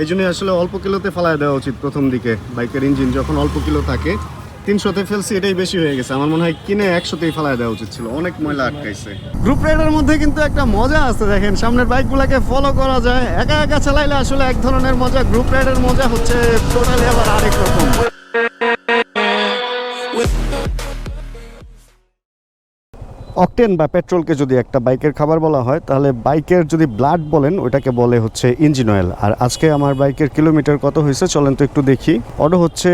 এই জন্যই আসলে অল্প কিলোতে ফালায় দেওয়া উচিত প্রথম দিকে বাইকের ইঞ্জিন। যখন অল্প কিলো থাকে, তিনশোতে ফেলছি, এটাই বেশি হয়ে গেছে। আমার মনে হয় কিনে একশোতেই ফেলায় দেওয়া উচিত ছিল। অনেক ময়লা আটকাইছে। গ্রুপ রাইডের মধ্যে কিন্তু একটা মজা আছে, দেখেন। সামনের বাইকগুলোকে ফলো করা যায়। একা একা চালাইলে আসলে এক ধরনের মজা। গ্রুপ রাইডের মজা হচ্ছে টোটালি আবার আরেক রকম। অকটেন বা পেট্রোলকে যদি একটা বাইকের খাবার বলা হয়, তাহলে বাইকের যদি ব্লাড বলেন, ওইটাকে বলে হচ্ছে ইঞ্জিন অয়েল। আর আজকে আমার বাইকের কিলোমিটার কত হয়েছে, চলেন তো একটু দেখি। অটো হচ্ছে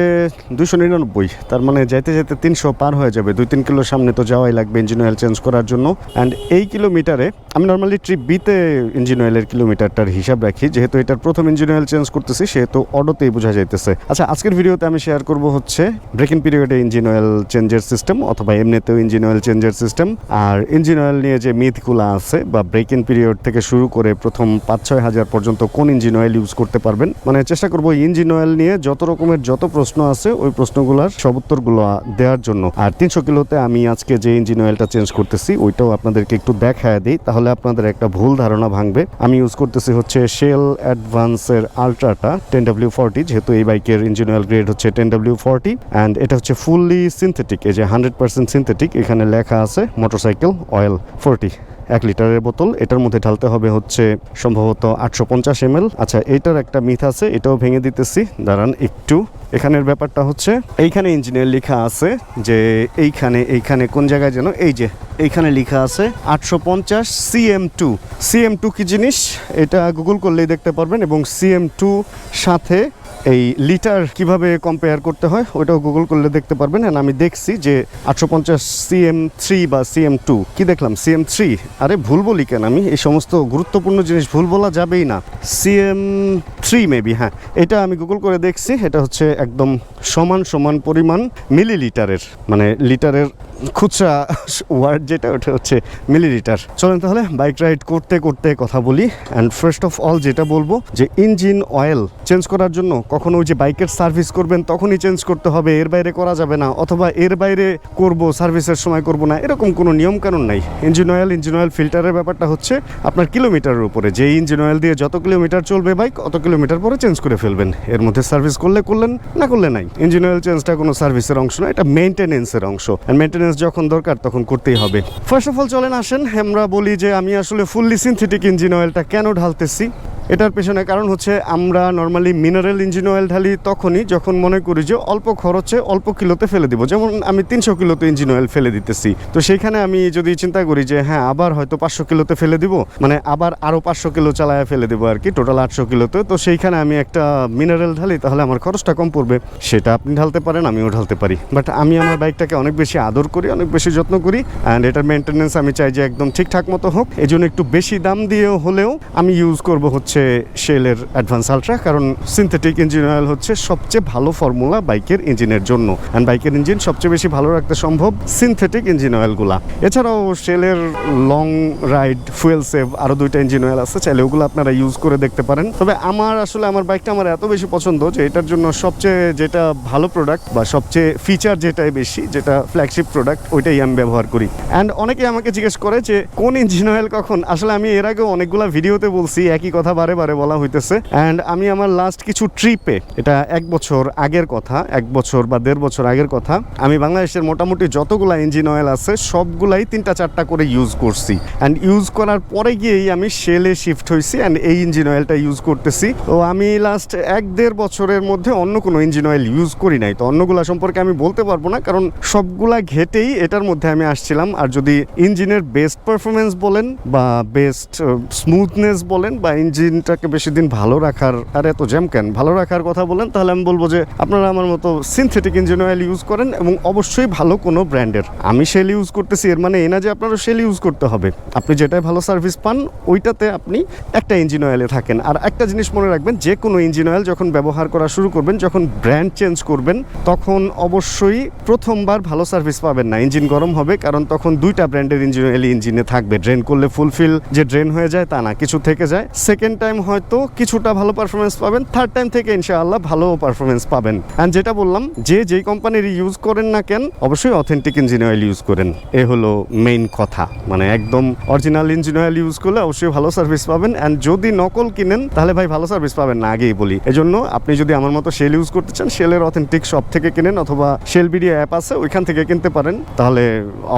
দুশো নিরানব্বই, তার মানে যেতে যেতে তিনশো পার হয়ে যাবে। দুই তিন কিলোর সামনে তো যাওয়াই লাগবে ইঞ্জিন অয়েল চেঞ্জ করার জন্য। অ্যান্ড এই কিলোমিটারে আমি নর্মালি ট্রিপ বিতে ইঞ্জিন অয়েলের কিলোমিটারটার হিসাব রাখি, যেহেতু এটার প্রথম ইঞ্জিন অয়েল চেঞ্জ করতেছি, সেহেতু অটোতেই বোঝা যাইতেছে। আচ্ছা আজকের ভিডিওতে আমি শেয়ার করব হচ্ছে ব্রেকিং পিরিয়ডে ইঞ্জিন অয়েল চেঞ্জের সিস্টেম অথবা এমনিতেও ইঞ্জিন অয়েল চেঞ্জের সিস্টেম আর ইঞ্জিন অয়েল নিয়ে যে মিথগুলো আছে, বা ব্রেকিং পিরিয়ড থেকে শুরু করে প্রথম পাঁচ ছয় হাজার পর্যন্ত কোন ইঞ্জিন অয়েল ইউজ করতে পারবেন মানে চেষ্টা করব ইঞ্জিন অয়েল নিয়ে যত রকমের যত প্রশ্ন আছে, ওই প্রশ্নগুলোর সব উত্তরগুলো দেওয়ার জন্য। আর তিনশো কিলোতে আমি আজকে যে ইঞ্জিন অয়েলটা চেঞ্জ করতেছি, ওইটাও আপনাদেরকে একটু দেখায় দিই, তাহলে আপনাদের একটা ভুল ধারণা ভাঙবে। আমি ইউজ করতেছি হচ্ছে শেল অ্যাডভান্সের আলট্রাটা টেন ডাব্লিউ ফর্টি যেহেতু এই বাইকের ইঞ্জিন অয়েল গ্রেড হচ্ছে টেন ডাব্লিউ ফর্টি অ্যান্ড এটা হচ্ছে ফুললি সিনথেটিক এই যে হান্ড্রেড পার্সেন্ট সিনথেটিক এখানে লেখা আছে মোটরসাইকেল অয়েল ফোরটি এক লিটারের বোতল। এটার মধ্যে ঢালতে হবে হচ্ছে সম্ভবত আটশো পঞ্চাশ এম আচ্ছা এইটার একটা মিথ আছে, এটাও ভেঙে দিতেছি। দাঁড়ান একটু। এখানের ব্যাপারটা হচ্ছে, এইখানে ইঞ্জিনিয়ার লেখা আছে যে এইখানে এইখানে কোন জায়গায় যেন, এই যে, এইখানে লেখা আছে আটশো পঞ্চাশ সিএম টু। সিএম টু কি জিনিস? এটা গুগল করলেই দেখতে পারবেন এবং সিএম টু সাথে এই লিটার কীভাবে কম্পেয়ার করতে হয় ওটাও গুগল করলে দেখতে পারবেন। And আমি দেখছি যে আটশো পঞ্চাশ সিএম থ্রি বা সিএম টু কি দেখলাম? সিএম থ্রি আরে ভুল বলি কেন আমি? এই সমস্ত গুরুত্বপূর্ণ জিনিস ভুল বলা যাবেই না। সিএম থ্রি মেবি হ্যাঁ। এটা আমি গুগল করে দেখছি, এটা হচ্ছে একদম সমান সমান পরিমাণ মিলিলিটারের মানে লিটারের খুচরা ওয়ার্ড যেটা, ওটা হচ্ছে মিলিলিটার। চলেন তাহলে বাইক রাইড করতে করতে কথা বলি। অ্যান্ড ফার্স্ট অফ অল যেটা বলব, যে ইঞ্জিন অয়েল চেঞ্জ করার জন্য কখনো ওই যে বাইকের সার্ভিস করবেন তখনই চেঞ্জ করতে হবে, এর বাইরে করা যাবে না, অথবা এর বাইরে করব সার্ভিসের সময় করব না, এরকম কোনো নিয়ম কানুন নাই। ইঞ্জিন অয়েল ইঞ্জিন অয়েল ফিল্টারের ব্যাপারটা হচ্ছে আপনার কিলোমিটারের উপরে। যে ইঞ্জিন অয়েল দিয়ে যত কিলোমিটার চলবে বাইক, অত কিলোমিটার পরে চেঞ্জ করে ফেলবেন। এর মধ্যে সার্ভিস করলে করলেন, না করলে নাই। ইঞ্জিন অয়েল চেঞ্জটা কোনো সার্ভিসের অংশ না, এটা মেনটেনেন্সের অংশ। আর মেনটেনেন্স যখন দরকার, তখন করতেই হবে। ফার্স্ট অফ অল চলেন আসেন। আমরা বলি যে আমি আসলে ফুললি সিনথেটিক ইঞ্জিন অয়েলটা কেন ঢালতেছি? এটার পেছনে কারণ হচ্ছে আমরা নর্মালি মিনারেল ইঞ্জিন অয়েল ঢালি তখনই যখন মনে করি যে অল্প খরচে অল্প কিলোতে ফেলে দিব। যেমন আমি তিনশো কিলোতে ইঞ্জিন অয়েল ফেলে দিতেছি। তো সেইখানে আমি যদি চিন্তা করি যে হ্যাঁ আবার হয়তো পাঁচশো কিলোতে ফেলে দিব মানে আবার আরও পাঁচশো কিলো চালায় ফেলে দেবো আর কি টোটাল আটশো কিলোতে, তো সেইখানে আমি একটা মিনারেল ঢালি, তাহলে আমার খরচটা কম পড়বে। সেটা আপনি ঢালতে পারেন, আমিও ঢালতে পারি। বাট আমি আমার বাইকটাকে অনেক বেশি আদর করি, অনেক বেশি যত্ন করি অ্যান্ড এটার মেনটেনেন্স আমি চাই যে একদম ঠিকঠাক মতো হোক। এই জন্য একটু বেশি দাম দিয়েও হলেও আমি ইউজ করব হচ্ছে শেলের অ্যাডভান্স আলট্রা কারণ সিনথেটিক ইঞ্জিন অয়েল হচ্ছে সবচেয়ে ভালো ফর্মুলা বাইকের ইঞ্জিনের জন্য। অ্যান্ড বাইকের ইঞ্জিন সবচেয়ে বেশি ভালো রাখতে সম্ভব সিনথেটিক ইঞ্জিন অয়েলগুলা এছাড়াও শেলের লং রাইড ফুয়েল সেভ আরও দুইটা ইঞ্জিন অয়েল আছে, চাইলে ওগুলো আপনারা ইউজ করে দেখতে পারেন। তবে আমার আসলে আমার বাইকটা আমার এত বেশি পছন্দ যে এটার জন্য সবচেয়ে যেটা ভালো প্রোডাক্ট বা সবচেয়ে ফিচার যেটাই বেশি, যেটা ফ্ল্যাগশিপ প্রোডাক্ট ওইটাই আমি ব্যবহার করি। অ্যান্ড অনেকে আমাকে জিজ্ঞেস করে যে, কোন ইঞ্জিন অয়েল কখন? আসলে আমি এর আগে অনেকগুলো ভিডিওতে বলছি, একই কথা বারে বারে বলা হইতেছে। অ্যান্ড আমি আমার লাস্ট কিছু ট্রিপে এটা এক বছর আগের কথা, এক বছর বা দেড় বছর আগের কথা, আমি বাংলাদেশের মোটামুটি যতগুলা ইঞ্জিন অয়েল আছে, সবগুলাই তিনটা চারটা করে ইউজ করছি। অ্যান্ড ইউজ করার পরে গিয়েই আমি শেলে শিফট হয়েছি অ্যান্ড এই ইঞ্জিন অয়েলটা ইউজ করতেছি। তো আমি লাস্ট এক দেড় বছরের মধ্যে অন্য কোনো ইঞ্জিন অয়েল ইউজ করি নাই। তো অন্যগুলা সম্পর্কে আমি বলতে পারব না, কারণ সবগুলা ঘেটেই এটার মধ্যে আমি আসছিলাম। আর যদি ইঞ্জিনের বেস্ট পারফরমেন্স বলেন বা বেস্ট স্মুথনেস বলেন বা ইঞ্জিনটাকে বেশি দিন ভালো রাখার, আর এত জ্যাম কেন? ভালো রাখার কথা বলেন, তাহলে আমি বলব যে আপনারা আমার মতো সিনথেটিক ইঞ্জিন অয়েল ইউজ করেন এবং অবশ্যই ভালো কোনো ব্র্যান্ডের। আমি সেল ইউজ করতেছি, এর মানে এই না যে আপনারও সেল ইউজ করতে হবে। আপনি যেটাই ভালো সার্ভিস পান, ওইটাতে আপনি একটা ইঞ্জিন অয়েলে থাকেন। আর একটা জিনিস মনে রাখবেন, যে কোনো ইঞ্জিন অয়েল যখন ব্যবহার করা শুরু করবেন, যখন ব্র্যান্ড চেঞ্জ করবেন, তখন অবশ্যই প্রথমবার ভালো সার্ভিস পাবেন। না। ইঞ্জিন গরম হবে, কারণ তখন দুইটা ব্র্যান্ডের ইঞ্জিন অয়েল ইঞ্জিনে থাকবে। ড্রেন করলে ফুলফিল যে ড্রেন হয়ে যায় তা না, কিছু থেকে যায়। সেকেন্ড টাইম হয়তো কিছুটা ভালো পারফরমেন্স পাবেন থার্ড টাইম থেকে ইনশাআল্লাহ ভালো পারফরমেন্স পাবেন। অ্যান্ড যেটা বললাম, যে যেই কোম্পানির ইউজ করেন না কেন, অবশ্যই অথেন্টিক ইঞ্জিন অয়েল ইউজ করেন। এ হলো মেইন কথা। মানে একদম অরিজিনাল ইঞ্জিন অয়েল ইউজ করলে অবশ্যই ভালো সার্ভিস পাবেন। অ্যান্ড যদি নকল কিনেন, তাহলে ভাই ভালো সার্ভিস পাবেন না, আগেই বলি। এজন্য আপনি যদি আমার মতো শেল ইউজ করতে চান শেলের অথেন্টিক শপ থেকে কিনেন, অথবা শেল বিডিও অ্যাপ আছে, ওইখান থেকে কিনতে পারেন। তাহলে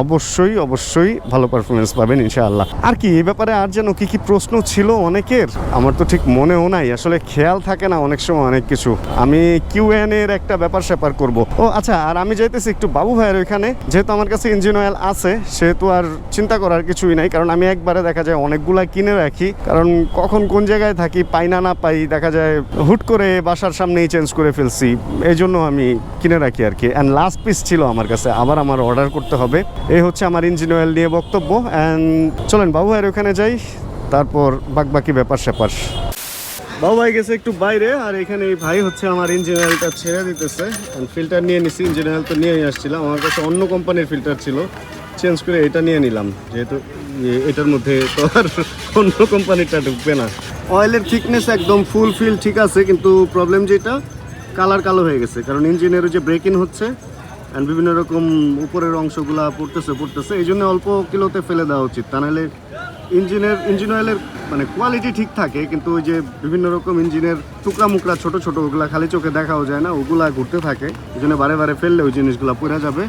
অবশ্যই অবশ্যই ভালো পারফরমেন্স পাবেন ইনশাআল্লাহ। আর কি, এই ব্যাপারে আর যেন কি কি প্রশ্ন ছিল অনেকের, আমার তো ঠিক মনেও নাই। আসলে খেয়াল থাকে না অনেক সময় অনেক কিছু। আমি কিউএন এর একটা ব্যাপার স্যাপার করব। ও আচ্ছা আর আমি যাইতেছি একটু বাবু ভাইয়ের ওইখানে। যেহেতু আমার কাছে ইঞ্জিন অয়েল আছে, সেহেতু আর চিন্তা করার কিছুই নাই। কারণ আমি একবারে দেখা যায় অনেকগুলা কিনে রাখি। কারণ কখন কোন জায়গায় থাকি, পাই না না পাই, দেখা যায় হুট করে বাসার সামনেই চেঞ্জ করে ফেলছি। এই জন্য আমি কিনে রাখি আর কি। অ্যান্ড লাস্ট পিস ছিল আমার কাছে, আবার আমার অর্ডার করতে হবে। এই হচ্ছে আমার ইঞ্জিন অয়েল নিয়ে বক্তব্য। অ্যান্ড চলেন, বাবু ভাইয়ের ওখানে যাই। তারপর বাকি ব্যাপার স্যাপার। বাবু ভাই গেছে একটু বাইরে, আর এখানে এই ভাই হচ্ছে আমার ইঞ্জিন অয়েলটা ছেড়ে দিতেছে। ফিল্টার নিয়ে নিছি ইঞ্জিন অয়েল তো নিয়েই আসছিলাম। আমার কাছে অন্য কোম্পানির ফিল্টার ছিল। চেঞ্জ করে এটা নিয়ে নিলাম। যেহেতু এটার মধ্যে তো আর অন্য কোম্পানিটা ঢুকবে না। অয়েলের থিকনেস একদম ফুল ফিল ঠিক আছে, কিন্তু প্রবলেম যেটা কালার কালো হয়ে গেছে। কারণ ইঞ্জিনের যে ব্রেক ইন হচ্ছে অ্যান্ড বিভিন্ন রকম উপরের অংশগুলা পড়তেছে পড়তেছে। এই জন্য অল্প কিলোতে ফেলে দেওয়া উচিত। তা নাহলে ইঞ্জিনের, ইঞ্জিন অয়েলের মানে কোয়ালিটি ঠিক থাকে, কিন্তু ওই যে বিভিন্ন রকম ইঞ্জিনের টুকরা মুকরা ছোট ছোট ওগুলা খালি চোখে দেখাও যায় না, ওগুলা ঘুরতে থাকে। এই জন্য বারে বারে ফেললে ওই জিনিসগুলো পড়ে যাবে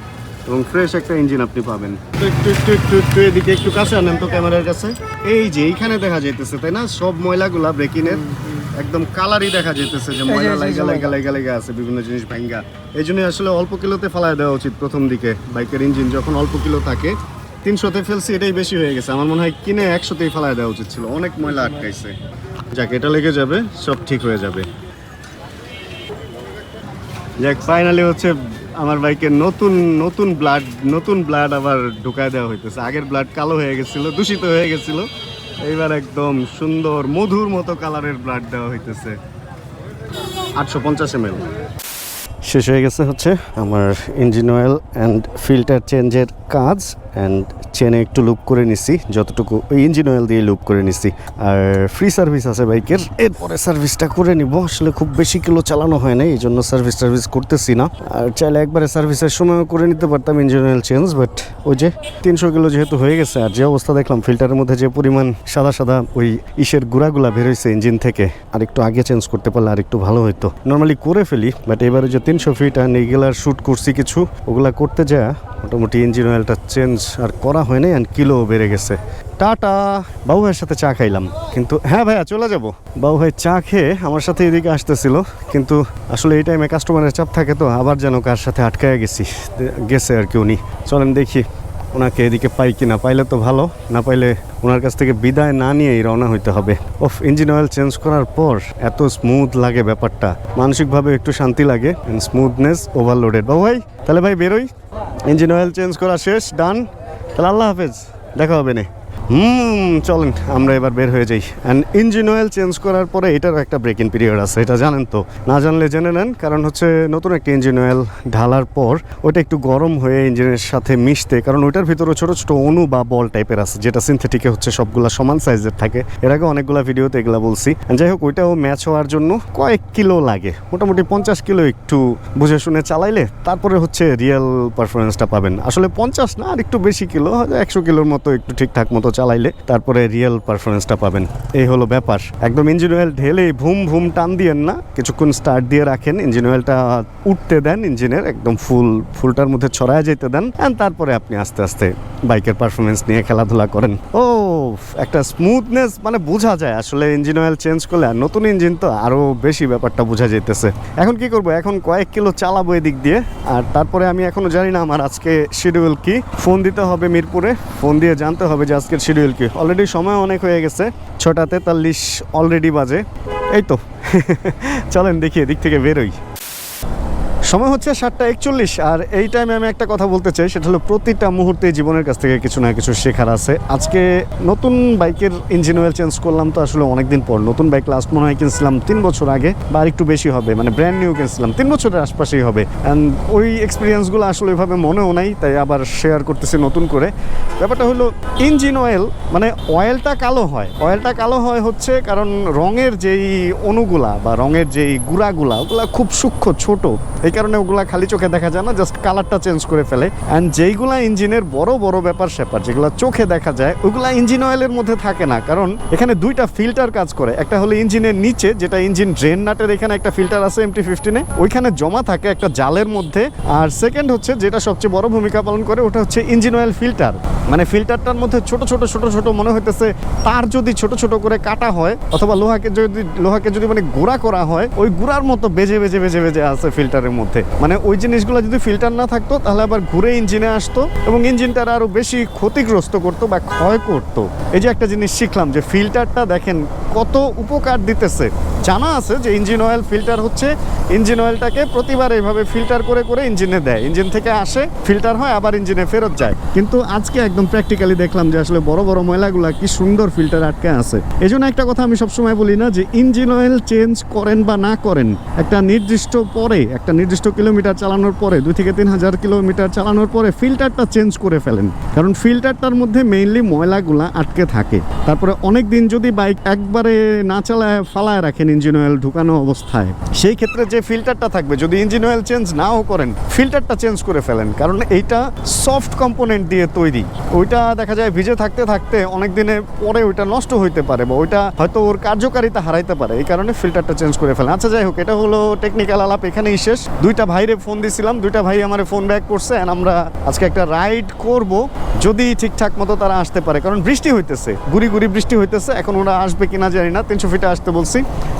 এবং ফ্রেশ একটা ইঞ্জিন আপনি পাবেন। তো একটু একটু একটু একটু এদিকে একটু কাছে আনেন তো ক্যামেরার কাছে। এই যে এইখানে দেখা যাইতেছে, তাই না? সব ময়লাগুলা ব্রেকিনের একদম কালারই দেখা যেতেছে যে ময়লা লাইগা লাইগা লাইগা লাইগা আছে বিভিন্ন জিনিস ভাঙ্গা এই জন্য আসলে অল্প কিলোতে ফেলায় দেওয়া উচিত প্রথম দিকে। বাইকের ইঞ্জিন যখন অল্প কিলো থাকে তিনশোতে ফেলছি এটাই বেশি হয়ে গেছে। আমার মনে হয় কিনে একশোতেই ফেলায় দেওয়া উচিত ছিল। অনেক ময়লা আটকাইছে। যাক এটা লেগে যাবে সব ঠিক হয়ে যাবে। যাক ফাইনালি হচ্ছে আমার বাইকে নতুন নতুন ব্লাড নতুন ব্লাড আবার ঢুকায় দেওয়া হইতেছে। আগের ব্লাড কালো হয়ে গেছিল দূষিত হয়ে গেছিল। এইবার একদম সুন্দর, মধুর মতো কালারের ব্লাড দেওয়া হইতেছে। আটশো পঞ্চাশ এম শেষ হয়ে গেছে হচ্ছে আমার ইঞ্জিন অয়েল অ্যান্ড ফিল্টার চেঞ্জের কাজ অ্যান্ড চেনে একটু লুপ করে নিছি, যতটুকু ইঞ্জিন অয়েল দিয়ে লুপ করে নিছি। আর ফ্রি সার্ভিস আছে বাইকের, এরপরে সার্ভিসটা করে নিব। আসলে খুব বেশি কিলো চালানো হয় না এই জন্য সার্ভিস টার্ভিস করতেছি না। আর চাইলে একবারে সার্ভিসের সময়ও করে নিতে পারতাম ইঞ্জিন অয়েল চেঞ্জ বাট ওই যে তিনশো কিলো যেহেতু হয়ে গেছে, আর যে অবস্থা দেখলাম ফিল্টারের মধ্যে যে পরিমাণ সাদা সাদা ওই ইসের গুঁড়াগুলা বেরোইছে ইঞ্জিন থেকে, আর একটু আগে চেঞ্জ করতে পারলে আর একটু ভালো হতো নর্মালি করে ফেলি বাট এবারে যে তিনশো ফিট আর এগুলার শ্যুট করছি কিছু, ওগুলা করতে যা, মোটামুটি ইঞ্জিন অয়েলটা চেঞ্জ আর করা হয় নাই কিলো বেড়ে গেছে। টাটা বাবু ভাইয়ের সাথে চা খাইলাম। কিন্তু হ্যাঁ ভাইয়া, চলে যাব। বাবু ভাই চা খেয়ে আমার সাথে এদিকে আসতেছিল। কিন্তু আসলে এই টাইমে কাস্টমারের চাপ থাকে তো, আবার যেন কার সাথে আটকায় গেছি। গেছে আর কি উনি। চলেন দেখি ওনাকে এদিকে পাই কিনা। পাইলে তো ভালো, না পাইলে ওনার কাছ থেকে বিদায় না নিয়েই রওনা হইতে হবে। অফ ইঞ্জিন অয়েল চেঞ্জ করার পর এত স্মুথ লাগে ব্যাপারটা। মানসিকভাবে একটু শান্তি লাগে স্মুথনেস ওভারলোডেড বাবু ভাই তাহলে ভাই বেরোই। ইঞ্জিন অয়েল চেঞ্জ করা শেষ ডান তাহলে আল্লাহ হাফেজ দেখা হবে না। হুম, চলেন, আমরা এবার বের হয়ে যাই। অ্যান্ড ইঞ্জিন অয়েল চেঞ্জ করার পরে এটারও একটা ব্রেক ইন পিরিয়ড আছে, এটা জানেন তো। না জানলে জেনে নেন, কারণ হচ্ছে নতুন একটা ইঞ্জিন অয়েল ঢালার পর ওটা একটু গরম হয়ে ইঞ্জিনের সাথে মিশতে, কারণ ওইটার ভিতরে ছোট ছোট অণু বা বল টাইপের আছে, যেটা সিনথেটিকে হচ্ছে, সবগুলা সমান সাইজের থাকে। এর আগে অনেকগুলা ভিডিওতে এগুলা বলছি। যাই হোক, ওইটাও ম্যাচ হওয়ার জন্য কয়েক কিলো লাগে। মোটামুটি পঞ্চাশ কিলো একটু বুঝে শুনে চালাইলে, তারপরে হচ্ছে রিয়েল পারফরমেন্সটা পাবেন। আসলে পঞ্চাশ না, আর একটু বেশি কিলো একশো কিলোর মতো একটু ঠিকঠাক মতো চালাইলে তারপরে রিয়েল পারফরমেন্সটা পাবেন। এই হলো ব্যাপার। একদম ইঞ্জিন অয়েল ঢেলে ভুম ভুম টান দিয়েন না। কিছুক্ষণ স্টার্ট দিয়ে রাখেন। ইঞ্জিন অয়েলটা উঠতে দেন ইঞ্জিনের, একদম ফুল ফুলটার মধ্যে ছড়ায় যেতে দেন। অ্যান্ড তারপরে আপনি আস্তে আস্তে বাইকের পারফরমেন্স নিয়ে খেলাধুলা করেন। ও একটা স্মুথনেস মানে বোঝা যায়। আসলে ইঞ্জিন অয়েল চেঞ্জ করলে আর নতুন ইঞ্জিন তো আরও বেশি ব্যাপারটা বোঝা যেতেছে এখন কি করব? এখন কয়েক কিলো চালাবো এদিক দিয়ে। আর তারপরে আমি এখনও জানি না আমার আজকে শিডিউল কি। ফোন দিতে হবে মিরপুরে। ফোন দিয়ে জানতে হবে যে আজকের শিডিউল কি অলরেডি সময় অনেক হয়ে গেছে, ছটা তেতাল্লিশ অলরেডি বাজে। এই তো, চলেন দেখি এদিক থেকে বেরোই। সময় হচ্ছে সাতটা একচল্লিশ, আর এই টাইমে আমি একটা কথা বলতে চাই, সেটা হলো প্রতিটা মুহূর্তে জীবনের কাছ থেকে কিছু না কিছু শেখার আছে। আজকে নতুন বাইকের ইঞ্জিন অয়েল চেঞ্জ করলাম তো আসলে অনেকদিন পর। নতুন বাইক লাস্ট মনে হয় কিনছিলাম তিন বছর আগে, বা একটু বেশি হবে মানে ব্র্যান্ড নিউ কিনছিলাম, তিন বছরের আশপাশেই হবে। অ্যান্ড ওই এক্সপিরিয়েন্সগুলো আসলে ওইভাবে মনেও নাই, তাই আবার শেয়ার করতেছি নতুন করে। ব্যাপারটা হলো ইঞ্জিন অয়েল মানে অয়েলটা কালো হয়। অয়েলটা কালো হয় হচ্ছে কারণ রঙের যেই অণুগুলা বা রঙের যেই গুঁড়াগুলা, ওগুলা খুব সূক্ষ্ম, ছোট। এই কারণে ওগুলা খালি চোখে দেখা যায় না জাস্ট কালারটা চেঞ্জ করে ফেলে। অ্যান্ড যেইগুলা ইঞ্জিনের বড় বড় ব্যাপার, স্যাপার, যেগুলো চোখে দেখা যায়, ওগুলা ইঞ্জিন অয়েলের মধ্যে থাকে না। কারণ এখানে দুইটা ফিল্টার কাজ করে। একটা হলো ইঞ্জিনের নিচে, যেটা ইঞ্জিন ড্রেন নাটের এখানে একটা ফিল্টার আছে এমটি ফিফটিনে ওইখানে জমা থাকে একটা জালের মধ্যে। আর সেকেন্ড হচ্ছে, যেটা সবচেয়ে বড় ভূমিকা পালন করে, ওটা হচ্ছে ইঞ্জিন অয়েল ফিল্টার মানে ফিল্টারটার মধ্যে ছোট ছোট ছোট ছোট মনে হইতেছে, তার যদি ছোট ছোট করে কাটা হয়, অথবা লোহাকে যদি লোহাকে যদি মানে গুঁড়া করা হয়, ওই গুঁড়ার মতো বেজে বেজে বেজে বেজে আছে ফিল্টারের মধ্যে। মানে ওই জিনিসগুলো যদি ফিল্টার না থাকতো, তাহলে আবার ঘুরে ইঞ্জিনে আসতো এবং ইঞ্জিনটার আরও বেশি ক্ষতিগ্রস্ত করতো বা ক্ষয় করতো। এই যে একটা জিনিস শিখলাম যে ফিল্টারটা দেখেন কত উপকার দিতেছে। জানা আছে যে ইঞ্জিন অয়েল ফিল্টার হচ্ছে, ইঞ্জিন অয়েলটাকে প্রতিবার এইভাবে ফিল্টার করে করে ইঞ্জিনে দেয়। ইঞ্জিন থেকে আসে ফিল্টার হয়, আবার ইঞ্জিনে ফেরত যায়। কিন্তু আজকে একদম প্র্যাকটিক্যালি দেখলাম যে আসলে বড় বড় ময়লাগুলা কি সুন্দর ফিল্টার আটকে আছে। এই জন্য একটা কথা আমি সবসময় বলি না যে ইঞ্জিন অয়েল চেঞ্জ করেন বা না করেন, একটা নির্দিষ্ট পরে, একটা নির্দিষ্ট কিলোমিটার চালানোর পরে, দুই থেকে তিন হাজার কিলোমিটার চালানোর পরে ফিল্টারটা চেঞ্জ করে ফেলেন। কারণ ফিল্টারটার মধ্যে মেইনলি ময়লাগুলা আটকে থাকে। তারপরে অনেক দিন যদি বাইক একবারে না চালায়, ফালায় রাখেন ইঞ্জিন অয়েল ঢুকানো অবস্থায়। সেই ক্ষেত্রে যে ফিল্টারটা থাকবে, যদি ইঞ্জিন অয়েল চেঞ্জ নাও করেন, ফিল্টারটা চেঞ্জ করে ফেলেন। কারণ এইটা সফট কম্পোনেন্ট দিয়ে তৈরি। ওইটা দেখা যায় ভিজে থাকতে থাকতে অনেক দিনে পরে ওইটা নষ্ট হইতে পারে বা ওইটা হয়তো ওর কার্যকারিতা হারাইতে পারে। এই কারণে ফিল্টারটা চেঞ্জ করে ফেলেন। আচ্ছা যাই হোক, এটা হলো টেকনিক্যাল আলাপ, এখানেই শেষ। দুইটা ভাইরে ফোন দিছিলাম, দুইটা ভাই আমার ফোন ব্যাক করছে, and আমরা আজকে একটা রাইড করব, যদি ঠিকঠাক মতো তারা আসতে পারে। কারণ বৃষ্টি হইতেছে, গুড়ি গুড়ি বৃষ্টি হইতেছে, এখন ওরা আসবে কিনা জানি না, তিনশো ফিটে আসতে বলছি।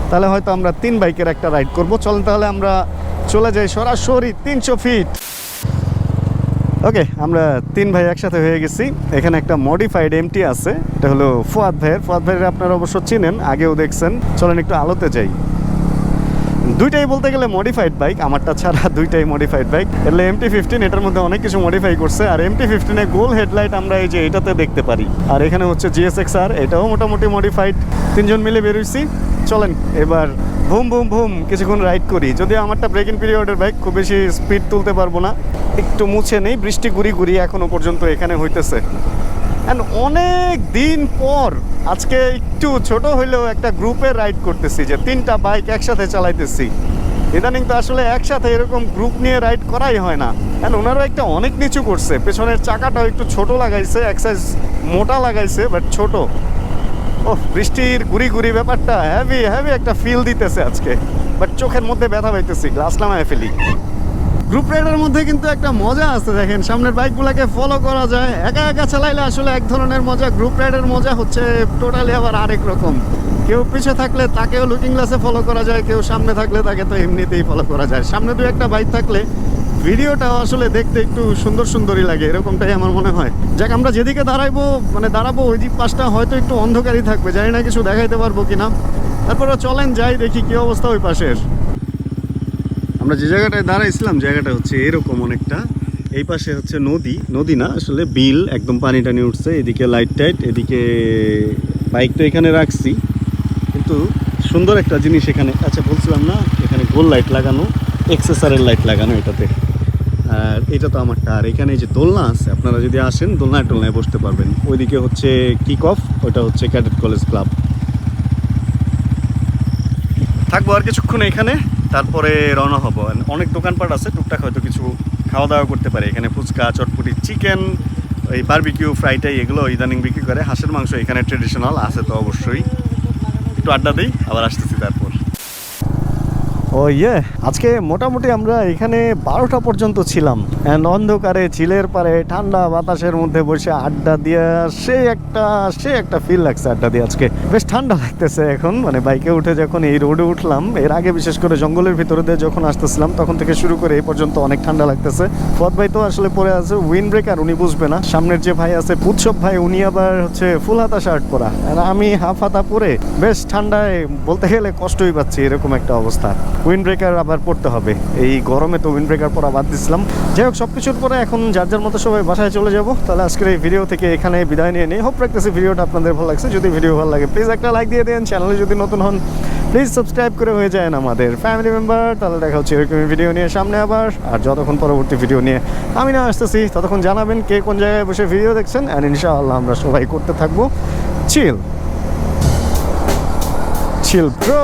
তাহলে হয়তো আমরা তিন বাইকের একটা রাইড করব। চলেন তাহলে আমরা চলে যাই সরাসরি তিনশো ফিট ওকে আমরা তিন ভাই একসাথে হয়ে গেছি। এখানে একটা মডিফাইড এমটি আছে, এটা হলো ফুয়াদ ভাইয়ের। ফুয়াদ ভাইয়ের আপনারা অবশ্য চিনেন, আগেও দেখছেন। চলেন একটু আলোতে যাই। দুইটাই বলতে গেলে মডিফাইড বাইক আমারটা ছাড়া দুইটাই মডিফাইড বাইক এলে এমটি ফিফটিন এটার মধ্যে অনেক কিছু মডিফাই করছে। আর এমটি ফিফটিনে গোল হেডলাইট আমরা এই যে এটাতে দেখতে পারি। আর এখানে হচ্ছে জিএসএক্স আর এটাও মোটামুটি মডিফাইড তিনজন মিলে বেরোইছি। চলেন, এবার ভুম ভুম ভুম কিছুক্ষণ রাইড করি। যদি আমারটা ব্রেক ইন পিরিয়ডের বাইক খুব বেশি স্পিড তুলতে পারব না। একটু মুছে নেই, বৃষ্টি গুড়ি গুড়ি এখনও পর্যন্ত এখানে হইতেছে। অনেক দিন পর, আজকে একটু ছোট হইলেও একটা গ্রুপে রাইড করতেছি যে তিনটা বাইক একসাথে চালাইতেছি। ইদানিং তো আসলে একসাথে এরকম গ্রুপ নিয়ে রাইড করাই হয় না। অ্যান্ড ওনারা একটা অনেক নিচু করছে, পেছনের চাকাটাও একটু ছোট লাগাইছে, এক সাইজ মোটা লাগাইছে বাট ছোট। ও বৃষ্টির গুড়ি গুড়ি ব্যাপারটা হ্যাভি হ্যাভি একটা ফিল দিতেছে আজকে। বাট চোখের মধ্যে ব্যথা পাইতেছি, গ্লাস নামায় ফেলি। গ্রুপ রাইডের মধ্যে কিন্তু একটা মজা আছে, দেখেন। সামনের বাইকগুলোকে ফলো করা যায়। একা একা চালাইলে আসলে এক ধরনের মজা গ্রুপ রাইডের মজা হচ্ছে টোটালি আবার আরেক রকম। কেউ পিছে থাকলে তাকেও লুকিং গ্লাসে ফলো করা যায়, কেউ সামনে থাকলে তাকে তো এমনিতেই ফলো করা যায়। সামনে দু একটা বাইক থাকলে ভিডিওটাও আসলে দেখতে একটু সুন্দর সুন্দরই লাগে, এরকমটাই আমার মনে হয়। যাক, আমরা যেদিকে দাঁড়াইবো মানে দাঁড়াবো, ওই দিক পাশটা হয়তো একটু অন্ধকারই থাকবে, জানি না কিছু দেখাইতে পারব কিনা। তারপরে চলেন, যাই দেখি কি অবস্থা ওই পাশের। আমরা যে জায়গাটায় দাঁড়াইছিলাম, জায়গাটা হচ্ছে এরকম অনেকটা। এই পাশে হচ্ছে নদী। নদী না, আসলে বিল, একদম পানি টানি উঠছে, এদিকে লাইট টাইট এদিকে বাইক তো এখানে রাখছি। কিন্তু সুন্দর একটা জিনিস এখানে আচ্ছা বলছিলাম না, এখানে গোল লাইট লাগানো এক্সেসারের লাইট লাগানো এটাতে। আর এটা তো আমারটা। আর এখানে যে দোলনা আছে, আপনারা যদি আসেন, দোলনায় টোলনায় বসতে পারবেন। ওইদিকে হচ্ছে কিক অফ ওটা হচ্ছে ক্যাডেট কলেজ ক্লাব থাকব আর কিছুক্ষণ এখানে। তারপরে রওনা হব। অনেক দোকানপাট আছে, টুকটাক হয়তো কিছু খাওয়া দাওয়া করতে পারে। এখানে ফুচকা, চটপটি, চিকেন, এই বারবিকিউ ফ্রাইটাই এগুলো ইদানিং বিক্রি করে। হাঁসের মাংস এখানে ট্রেডিশনাল আছে তো অবশ্যই। একটু আড্ডা দিই, আবার আসতেছি তারপর। ও ইয়ে আজকে মোটামুটি আমরা এখানে বারোটা পর্যন্ত ছিলাম। অ্যান্ড অন্ধকারে চিলের পারে ঠান্ডা বাতাসের মধ্যে বসে আড্ডা দিয়ে, সে একটা সে একটা ফিল লাগছে আড্ডা দিয়ে আজকে। বেশ ঠান্ডা লাগতেছে এখন মানে বাইকে উঠে যখন এই রোডে উঠলাম, এর আগে বিশেষ করে জঙ্গলের ভিতরে দিয়ে যখন আসতেছিলাম, তখন থেকে শুরু করে এই পর্যন্ত অনেক ঠান্ডা লাগতেছে। ফত ভাই তো আসলে পরে আছে উইন ব্রেকার উনি বুঝবে না। সামনের যে ভাই আছে উৎসব ভাই, উনি আবার হচ্ছে ফুল হাতা শার্ট পরা আর আমি হাফ হাতা পরে, বেশ ঠান্ডায় বলতে গেলে কষ্টই পাচ্ছি, এরকম একটা অবস্থা। উইন্ড ব্রেকার আবার পড়তে হবে। এই গরমে তো উইন্ড ব্রেকার পরা বাদ দিছিলাম। যাই হোক সব কিছুর পরে এখন যার যার মতো সবাই বাসায় চলে যাব। তাহলে আজকের এই ভিডিও থেকে এখানে বিদায় নিয়ে নিই। হোপ রাখতেছি ভিডিওটা আপনাদের ভালো লাগছে। যদি ভিডিও ভালো লাগে প্লিজ একটা লাইক দিয়ে দেন। চ্যানেলে যদি নতুন হন প্লিজ সাবস্ক্রাইব করে হয়ে যায় আমাদের ফ্যামিলি মেম্বার তাহলে দেখা হচ্ছে এরকমই ভিডিও নিয়ে সামনে আবার। আর যতক্ষণ পরবর্তী ভিডিও নিয়ে আমি না আসতেছি, ততক্ষণ জানাবেন কে কোন জায়গায় বসে ভিডিও দেখছেন। অ্যান্ড ইনশাআল্লাহ আমরা সবাই করতে থাকব। Chill chill bro